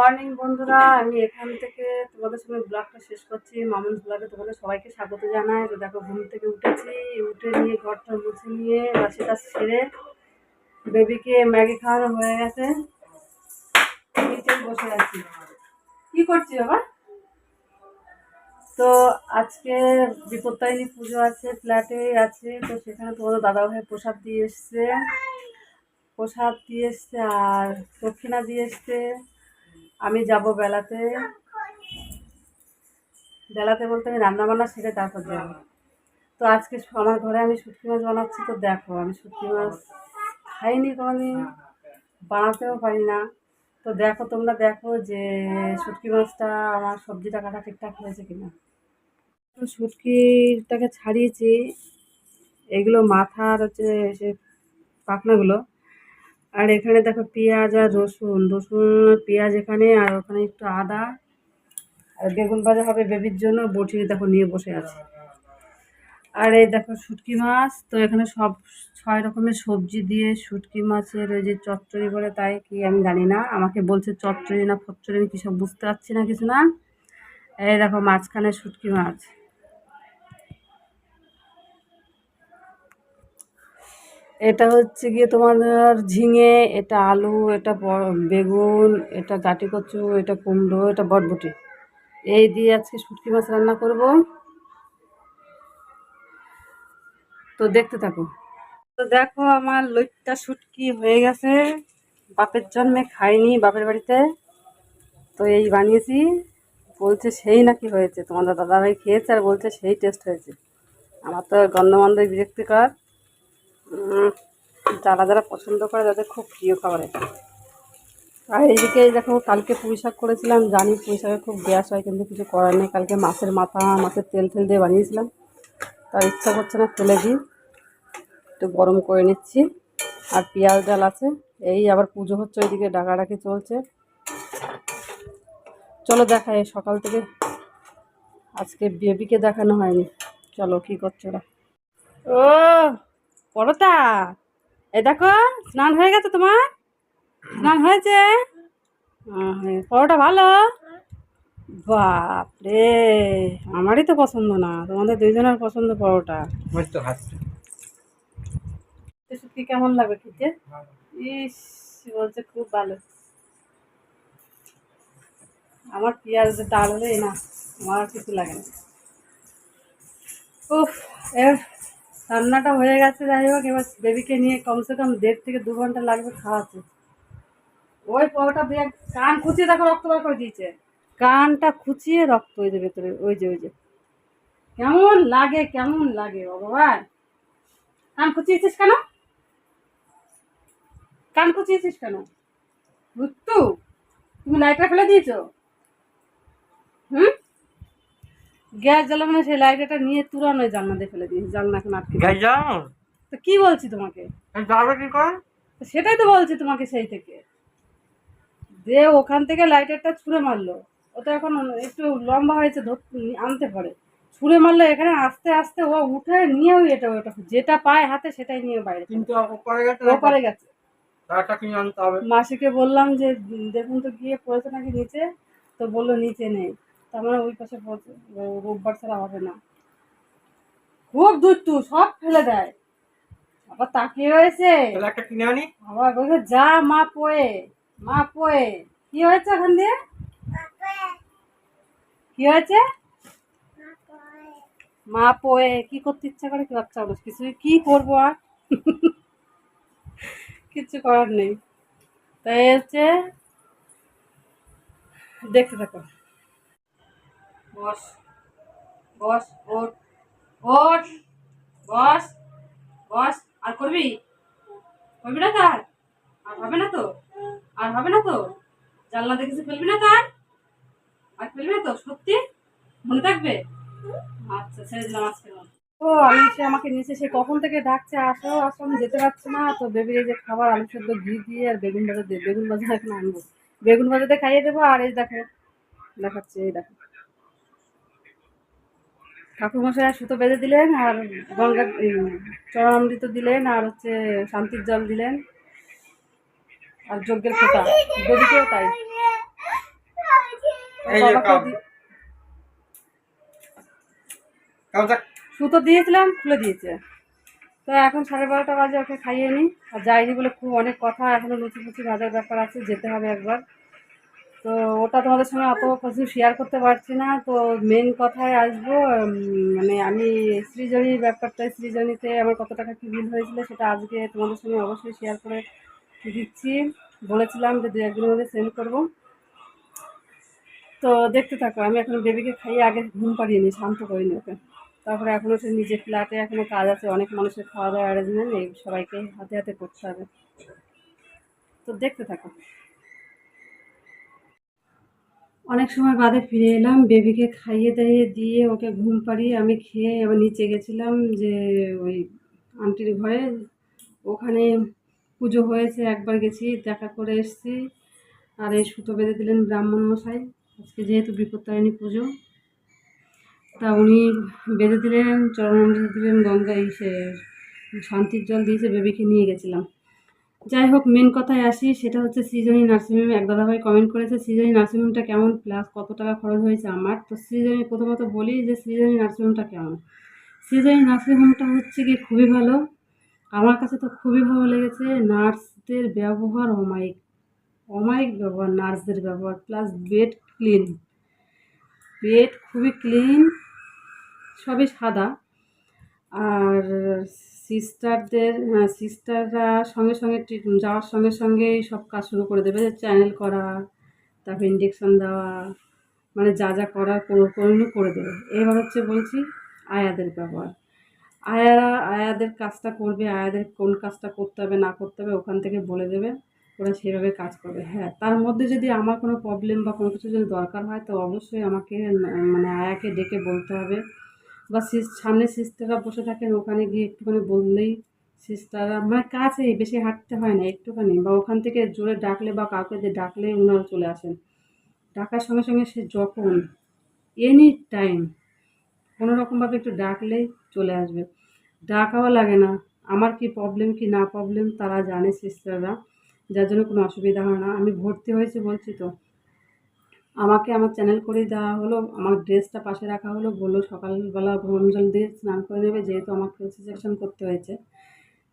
Morning বন্ধুরা। আমি এখান থেকে তোমাদের সঙ্গে ব্লগটা শেষ করছি। মামুন ব্লগে তোমাদের সবাইকে স্বাগত জানাই। তো দেখো, ঘুম থেকে উঠেছি। উঠে নিয়ে ঘরটা মুছে নিয়ে বাসি কাজ সেরে বেবিকে ম্যাগি খাওয়ানো হয়ে গেছে। নিচে বসে আছি। কি করছি বাবা? তো আজকে বিপত্তারিণী পুজো আছে ফ্ল্যাটে আছে। তো সেখানে তোমাদের দাদাভাই প্রসাদ দিয়ে এসছে। প্রসাদ দিয়ে এসছে আর দক্ষিণা দিয়ে এসছে। আমি যাব বেলাতে। বেলাতে বলতে আমি রান্নাবান্না সেরে তারপর যাব। তো আজকে আমার ঘরে আমি শুটকি মাছ বানাচ্ছি, তো দেখো আমি শুটকি মাছ খাইনি কোনোদিন, বানাতেও পারি না। তো দেখো তোমরা দেখো যে শুটকি মাছটা আমার সবজিটা কাটা ঠিকঠাক হয়েছে কিনা। তো শুটকিটাকে ছাড়িয়েছি, এগুলো মাথার হচ্ছে সে পাখনাগুলো। আর এখানে দেখো পেঁয়াজ আর রসুন। রসুন পেঁয়াজ এখানে আর ওখানে একটু আদা আর বেগুন ভাজা হবে বেবির জন্য। বটি দেখো নিয়ে বসে আছে। আর এই দেখো শুটকি মাছ। তো এখানে সব ছয় রকমের সবজি দিয়ে শুটকি মাছের ওই যে চচ্চড়ি বলে তাই কি আমি জানি না। আমাকে বলছে চচ্চড়ি না ফচ্চড়ি, আমি কী সব বুঝতে পারছি না কিছু না। এই দেখো মাঝখানে শুটকি মাছ। এটা হচ্ছে গিয়ে তোমাদের ঝিঙে, এটা আলু, এটা বেগুন, এটা গাটি কচু, এটা কুমড়ো, এটা বটবটি। এই দিয়ে আজকে শুটকি মাছ রান্না করব। তো দেখতে থাকো। তো দেখো আমার লইট্টা শুটকি হয়ে গেছে। বাপের জন্মে খাইনি বাপের বাড়িতে। তো এই বানিয়েছি। বলছে সেই নাকি হয়েছে। তোমাদের দাদাভাই খেয়েছে আর বলছে সেই টেস্ট হয়েছে। আমার তো গন্ধমন্দ বিরক্তিকর। যারা যারা পছন্দ করে তাদের খুব প্রিয় খাবার এটা। আর এইদিকে এই দেখো, কালকে পুঁই শাক করেছিলাম, জানি পুঁই শাকে খুব গ্যাস হয়, কিন্তু কিছু করার নেই। কালকে মাছের মাথা, মাছের তেল তেল দিয়ে বানিয়েছিলাম। তার ইচ্ছা করছে না ফেলে দিই একটু গরম করে নিচ্ছি। আর পেঁয়াজ, ডাল আছে। এই আবার পুজো হচ্ছে, ওইদিকে ডাকাডাকি চলছে। চলো দেখাই সকাল থেকে আজকে বেবিকে দেখানো হয়নি। চলো, কি করছ ওরা? ও! পরতা এই দেখো স্নান হয়ে গেছে তোমার? স্নান হয়েছে? হ্যাঁ, পরোটা ভালো? বাপরে আমারই তো পছন্দ না তোমাদের দুইজনের পছন্দ পরোটা। সত্যি কেমন লাগবে খেতে? ইস বলছে খুব ভালো। আমার পেঁয়াজ ডাল হলে না আমার আর কিছু লাগে না। উফ এর রান্নাটা হয়ে গেছে, যাই হোক, এবার বেবিকে নিয়ে কমসে কম দেড় থেকে দু ঘণ্টা লাগবে খাওয়াতে। ওই পরোটা দিয়ে কান খুঁচিয়ে দেখো, রক্ত বার করে দিয়েছে। কানটা খুঁচিয়ে রক্ত ওই যে ভেতরে, ওই যে ওই যে। কেমন লাগে কেমন লাগে ভগবান কান খুঁচিয়েছিস কেন? কান খুঁচিয়েছিস কেন? ভুত্তু তুমি লাইটটা ফেলে দিয়েছ? হুম? গ্যাস জ্বালানো সেই লাইটারটা নিয়ে তুরানো জানলা দিয়ে ফেলে দিয়েছি জানলা এখন আটকে দিয়েছি। তো কি বলছি তোমাকে? যাবে কি করে? তো সেটাই তো বলছি তোমাকে সেই থেকে। যে ওখান থেকে লাইটারটা ছুঁড়ে মারলো। ওটা এখন একটু লম্বা হয়েছে আনতে পারে। ছুঁড়ে মারলো এখানে আস্তে আস্তে ও উঠে নিয়ে ওই এটা ওটা যেটা পায় হাতে সেটাই নিয়ে বাইরে কিন্তু ওপরে গেছে ও করে গেছে। তারটা কিনে আনতে হবে। মাসিকে বললাম যে দেখুন তো গিয়ে পড়েছে নাকি নিচে। তো বলল নিচে নেই। তার মানে ওই পাশে রোববার ছাড়া হবে না। খুব দুষ্টু সব ফেলে দেয়। আবার তাকিয়ে রয়েছে। একটা কিনে আনি। আবার বলছে যা মা পোয়ে মা পোয়ে। কি হয়েছে ওখান দিয়ে? কি হয়েছে? মা পোয়ে কি করতে ইচ্ছা করে কি বাচ্চা মানুষ? কিছু কি করব আর? কিচ্ছু করার নেই। তাই হচ্ছে দেখতে থাকো। বস বস ওট ওট বস বস, আর করবি? করবি না তার? আর হবে না তো? আর হবে না তো? জানলা দেখেছি ফেলবি না তার? আর ফেলবি না তো? সত্যি? মনে থাকবে? আচ্ছা ছেড়ে দিলাম, আজকে ও আমি সে আমাকে নিচে সে কখন থেকে ডাকছে? আসো আসো, আমি যেতে পারছি না। তো বেবির এই যে খাবার, আলু সেদ্ধ, ঘি দিয়ে আর বেগুন ভাজা দিয়ে, বেগুন ভাজা এখন আনব। বেগুন ভাজাতে খাইয়ে দেবো, আর এই দেখো, দেখাচ্ছে, এই দেখো। ঠাকুরমশাই সুতো বেঁধে দিলেন আর গঙ্গা চরণামৃত দিলেন আর হচ্ছে শান্তির জল দিলেন। আর যজ্ঞের ফোঁটা গদিকেও তাই। সুতো দিয়েছিলাম খুলে দিয়েছে। তো এখন সাড়ে বারোটা বাজে ওকে খাইয়ে নিই আর যাইনি বলে খুব অনেক কথা এখনও লুচি ফুচি ভাজার ব্যাপার আছে যেতে হবে একবার। তো ওটা তোমাদের সঙ্গে অত কিছু শেয়ার করতে পারছি না। তো মেন কথায় আসব মানে আমি সৃজনীর ব্যাপারটা সৃজনীতে আমার কত টাকা কী বিল হয়েছিল সেটা আজকে তোমাদের সঙ্গে অবশ্যই শেয়ার করে দিচ্ছি। বলেছিলাম যে দু একদিনের মধ্যে সেন্ড করব। তো দেখতে থাকো, আমি এখন বেবিকে খাইয়ে আগে ঘুম পাড়িয়ে নিই, শান্ত করিনি ওকে। তারপরে এখনও সে নিজের ফ্ল্যাটে এখনও কাজ আছে, অনেক মানুষের খাওয়া দাওয়া অ্যারেঞ্জমেন্ট এই সবাইকে হাতে হাতে করতে হবে। তো দেখতে থাকো। অনেক সময় বাদে ফিরে এলাম, বেবিকে খাইয়ে দাইয়ে দিয়ে ওকে ঘুম পাড়িয়ে আমি খেয়ে আবার নিচে গেছিলাম যে ওই আন্টির ঘরে। ওখানে পুজো হয়েছে, একবার গেছি, দেখা করে এসেছি। আর এই সুতো বেঁধে দিলেন ব্রাহ্মণ মশাই, আজকে যেহেতু বিপত্তারিণী পুজো। তা উনি বেঁধে দিলেন, চরণামৃত দিলেন গঙ্গা ইসে শান্তির জল দিয়েছে বেবিকে নিয়ে গেছিলাম। যাই হোক মেন কথায় আসি, সেটা হচ্ছে সৃজনী নার্সিংহোম। এক দাদাভাই কমেন্ট করেছে, সৃজনী নার্সিংহোমটা কেমন? প্লাস কত টাকা খরচ হয়েছে আমার? তো সৃজনী, প্রথমত বলি যে সৃজনী নার্সিংহোমটা কেমন? সৃজনী নার্সিংহোমটা হচ্ছে কি খুবই ভালো। আমার কাছে তো খুবই ভালো লেগেছে, নার্সদের ব্যবহার অমায়িক অমায়িক ব্যবহার নার্সদের ব্যবহার প্লাস বেড ক্লিন বেড খুবই ক্লিন সবই সাদা। আর সিস্টারদের হ্যাঁ সিস্টাররা সঙ্গে সঙ্গে যাওয়ার সঙ্গে সঙ্গেই সব কাজ শুরু করে দেবে। চ্যানেল করা, তারপর ইঞ্জেকশন দেওয়া মানে যা যা করার কোনো করে দেবে। এবার হচ্ছে বলছি আয়াদের ব্যবহার। আয়ারা, আয়াদের কাজটা করবে, আয়াদের কোন কাজটা করতে হবে, না করতে হবে, ওখান থেকে বলে দেবে। ওরা সেভাবে কাজ করবে। হ্যাঁ তার মধ্যে যদি আমার কোনো প্রবলেম বা কোনো কিছু যদি দরকার হয়, তো অবশ্যই আমাকে মানে আয়াকে ডেকে বলতে হবে। বা সামনে সিস্টাররা বসে থাকেন, ওখানে গিয়ে একটুখানি বললেই সিস্টাররা মানে কাছেই বেশি হাঁটতে হয় না একটুখানি, বা ওখান থেকে জোরে ডাকলে বা কাউকে দিয়ে ডাকলে ওনারা চলে আসেন। ডাকার সঙ্গে সঙ্গে সে যখন এনি টাইম কোনো রকমভাবে একটু ডাকলেই চলে আসবে। ডাকাও লাগে না, আমার কি প্রবলেম কি না প্রবলেম তারা জানে সিস্টাররা যার জন্য কোনো অসুবিধা হয় না। আমি ভর্তি হয়েছি বলছি তো। আমাকে আমার চ্যানেল করে দেওয়া হলো, আমার ড্রেসটা পাশে রাখা হলো, বলল সকালবেলা গরম জল দিয়ে স্নান করে নেবে, যেহেতু আমাকে সেকশন করতে হয়েছে।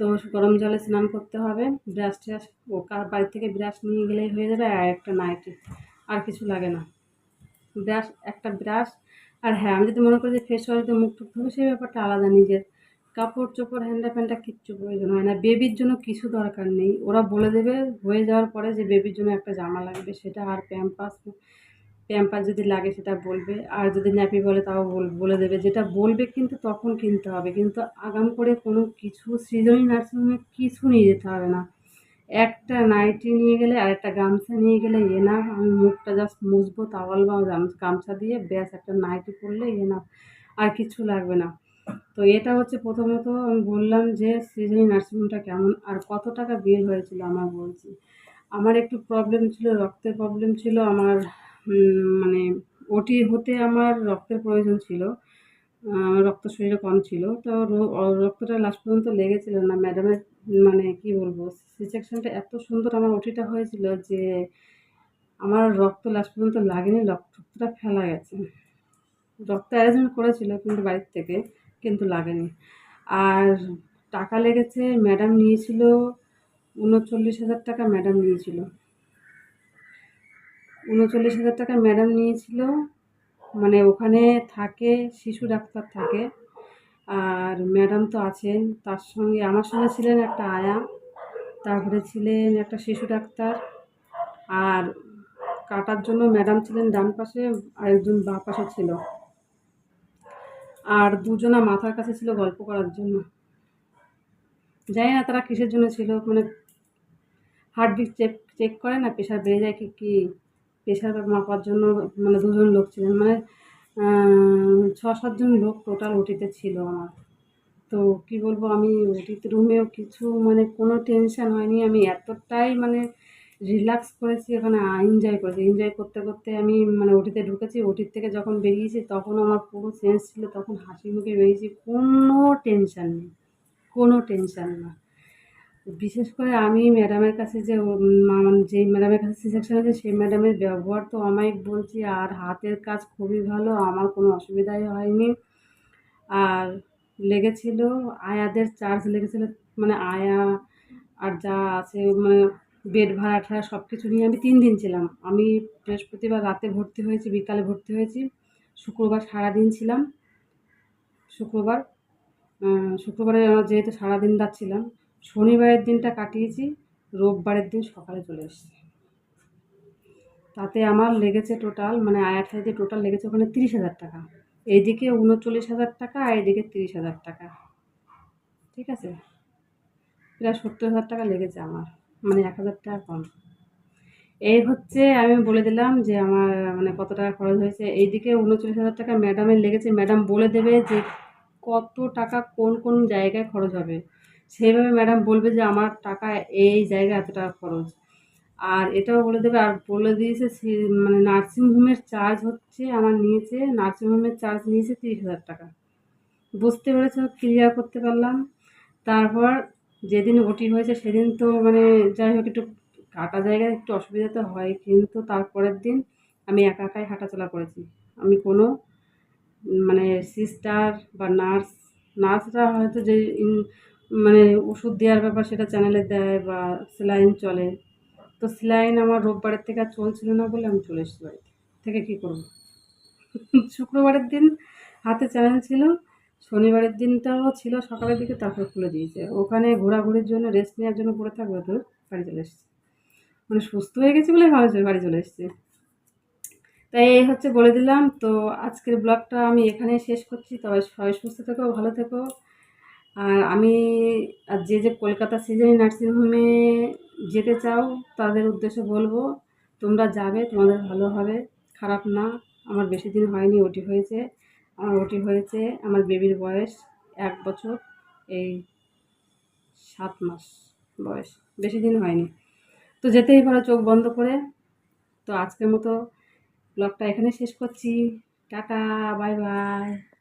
তো গরম জলে স্নান করতে হবে ব্রাশ ট্রাশ ও কার বাড়ি থেকে ব্রাশ নিয়ে গেলেই হয়ে যাবে, আর একটা নাইটি আর কিছু লাগে না। ব্রাশ একটা ব্রাশ আর হ্যাঁ আমি যদি মনে করি যে ফেস ওয়াশ দিয়ে মুখ টুক ধোবো, সেই ব্যাপারটা আলাদা নিজের। কাপড় চোপড়, হ্যান্ডা প্যান্ডা কিচ্ছু প্রয়োজন হয় না বেবির জন্য কিছু দরকার নেই। ওরা বলে দেবে, হয়ে যাওয়ার পরে যে বেবির জন্য একটা জামা লাগবে, সেটা আর প্যাম্পাস প্যাম্পাস যদি লাগে সেটা বলবে। আর যদি ন্যাপি বলে তাও বল- দেবে। যেটা বলবে কিন্তু তখন কিনতে হবে। কিন্তু আগাম করে কোনো কিছু সৃজনী নার্সিংহোমে কিছু নিয়ে যেতে হবে না। একটা নাইটি নিয়ে গেলে আর একটা গামছা নিয়ে গেলে এ না, আমি মুখটা জাস্ট মুছবো তাওয়াল বা গামছা দিয়ে ব্যাস একটা নাইটি পরলে এ না, আর কিছু লাগবে না। তো এটা হচ্ছে প্রথমত আমি বললাম যে সৃজনী নার্সিংহোমটা কেমন আর কত টাকা বিল হয়েছিল আমার বলছি। আমার একটু প্রবলেম ছিল, রক্তের প্রবলেম ছিল, আমার মানে ওটি হতে আমার রক্তের প্রয়োজন ছিল রক্ত শরীরে কম ছিল, তো রক্তটা লাস্ট পর্যন্ত লেগেছিল না। ম্যাডামের মানে কি বলব সি সেকশনটা এত সুন্দর আমার ওটিটা হয়েছিল যে আমার রক্ত লাস্ট পর্যন্ত লাগেনি, রক্তটা ফেলা গেছে। রক্ত অ্যারেঞ্জমেন্ট করেছিল কিন্তু বাড়ির থেকে, কিন্তু লাগেনি। আর টাকা লেগেছে ম্যাডাম নিয়েছিল উনচল্লিশ হাজার টাকা ম্যাডাম নিয়েছিল। উনচল্লিশ হাজার টাকা ম্যাডাম নিয়েছিল। মানে ওখানে থাকে, শিশু ডাক্তার থাকে। আর ম্যাডাম তো আছেন, তার সঙ্গে আমার সঙ্গে ছিলেন একটা আয়া, তারপরে ছিলেন একটা শিশু ডাক্তার। আর কাটার জন্য ম্যাডাম ছিলেন ডান পাশে, আর একজন বাঁ পাশে ছিল। আর দুজনা মাথার কাছে ছিল গল্প করার জন্য। জানি না তারা কিসের জন্য ছিল মানে হার্টবিট চেক চেক করে না, প্রেশার বেড়ে যায় কি কি প্রেশার মাপার জন্য মানে দুজন লোক ছিলেন। মানে ছ সাতজন লোক টোটাল ওটিতে ছিল আমার। তো কি বলব, আমি ওটিতে রুমেও কিছু মানে কোনো টেনশন হয়নি। আমি এতটাই মানে রিল্যাক্স করেছি ওখানে এনজয় করেছি। এনজয় করতে করতে আমি মানে ওটিতে ঢুকেছি। ওটির থেকে যখন বেরিয়েছি, তখন আমার পুরো সেন্স ছিল, তখন হাসি মুখে বেরিয়েছি। কোনো টেনশন নেই। কোনো টেনশন না। বিশেষ করে আমি ম্যাডামের কাছে যে যে ম্যাডামের কাছে সি সেকশন আছে, সেই ম্যাডামের ব্যবহার তো আমায় বলছি, আর হাতের কাজ খুবই ভালো, আমার কোনো অসুবিধাই হয়নি। আর লেগেছিল, আয়াদের চার্জ লেগেছিল মানে আয়া আর যা আছে মানে বেড ভাড়া ঠাড়া সব কিছু নিয়ে আমি তিন দিন ছিলাম। আমি বৃহস্পতিবার রাতে ভর্তি হয়েছি, বিকালে ভর্তি হয়েছি, শুক্রবার সারাদিন ছিলাম। শুক্রবার শুক্রবারে আমার যেহেতু সারাদিন রাত ছিলাম শনিবারের দিনটা কাটিয়েছি, রোববারের দিন সকালে চলে এসেছি। তাতে আমার লেগেছে টোটাল মানে আয়া ঠাইতে টোটাল লেগেছে ওখানে তিরিশ হাজার টাকা। এইদিকে উনচল্লিশ হাজার টাকা, আর এদিকে তিরিশ হাজার টাকা। ঠিক আছে? প্রায় সত্তর হাজার টাকা লেগেছে আমার মানে এক হাজার টাকা কম। এই হচ্ছে আমি বলে দিলাম যে আমার মানে কত টাকা খরচ হয়েছে। এইদিকে উনচল্লিশ হাজার টাকা ম্যাডামের লেগেছে। ম্যাডাম বলে দেবে যে কত টাকা কোন কোন জায়গায় খরচ হবে। সেইভাবে ম্যাডাম বলবে যে আমার টাকা এই জায়গায় এত টাকা খরচ। আর এটাও বলে দেবে, আর বলে দিয়েছে মানে নার্সিংহোমের চার্জ হচ্ছে আমার নিয়েছে নার্সিংহোমের চার্জ নিয়েছে তিরিশ হাজার টাকা। বুঝতে পেরেছ? ক্লিয়ার করতে পারলাম। তারপর যেদিন ওটি হয়েছে সেদিন তো মানে যাই হোক, একটু কাটা জায়গায় একটু অসুবিধা তো হয়, কিন্তু তারপরের দিন আমি একা একাই হাঁটাচলা করেছি। আমি কোনো মানে সিস্টার বা নার্স, নার্সরা হয়তো যে মানে ওষুধ দেওয়ার ব্যাপার সেটা চ্যানেলে দেয় বা সেলাইন চলে। তো সেলাইন আমার রোববারের থেকে আর চলছিল না বলে আমি চলে এসেছি বাড়িতে। থেকে কী করব? শুক্রবারের দিন হাতে চ্যানেল ছিল, শনিবারের দিনটাও ছিল, সকালের দিকে তারপর খুলে দিয়েছে। ওখানে ঘোরাঘুরির জন্য রেস্ট নেওয়ার জন্য পড়ে থাকবে তো, বাড়ি চলে এসেছি। মানে সুস্থ হয়ে গেছি বলে ভালো বাড়ি চলে এসেছি। তাই এই হচ্ছে বলে দিলাম। তো আজকের ব্লগটা আমি এখানে শেষ করছি। তবে সবাই সুস্থ থেকো, ভালো থেকো। আর আমি, আর যে যে কলকাতা সিজনি নার্সিংহোমে যেতে চাও, তাদের উদ্দেশ্যে বলব, তোমরা যাবে, তোমাদের ভালো হবে। খারাপ না, আমার বেশি দিন হয়নি, ওটি হয়েছে। আমার ওটি হয়েছে আমার বেবির বয়স এক বছর, এই সাত মাস বয়স, বেশি দিন হয়নি। তো যেতেই পারো চোখ বন্ধ করে। তো আজকের মতো ব্লগটা এখানে শেষ করছি। Ta-ta, bye bye.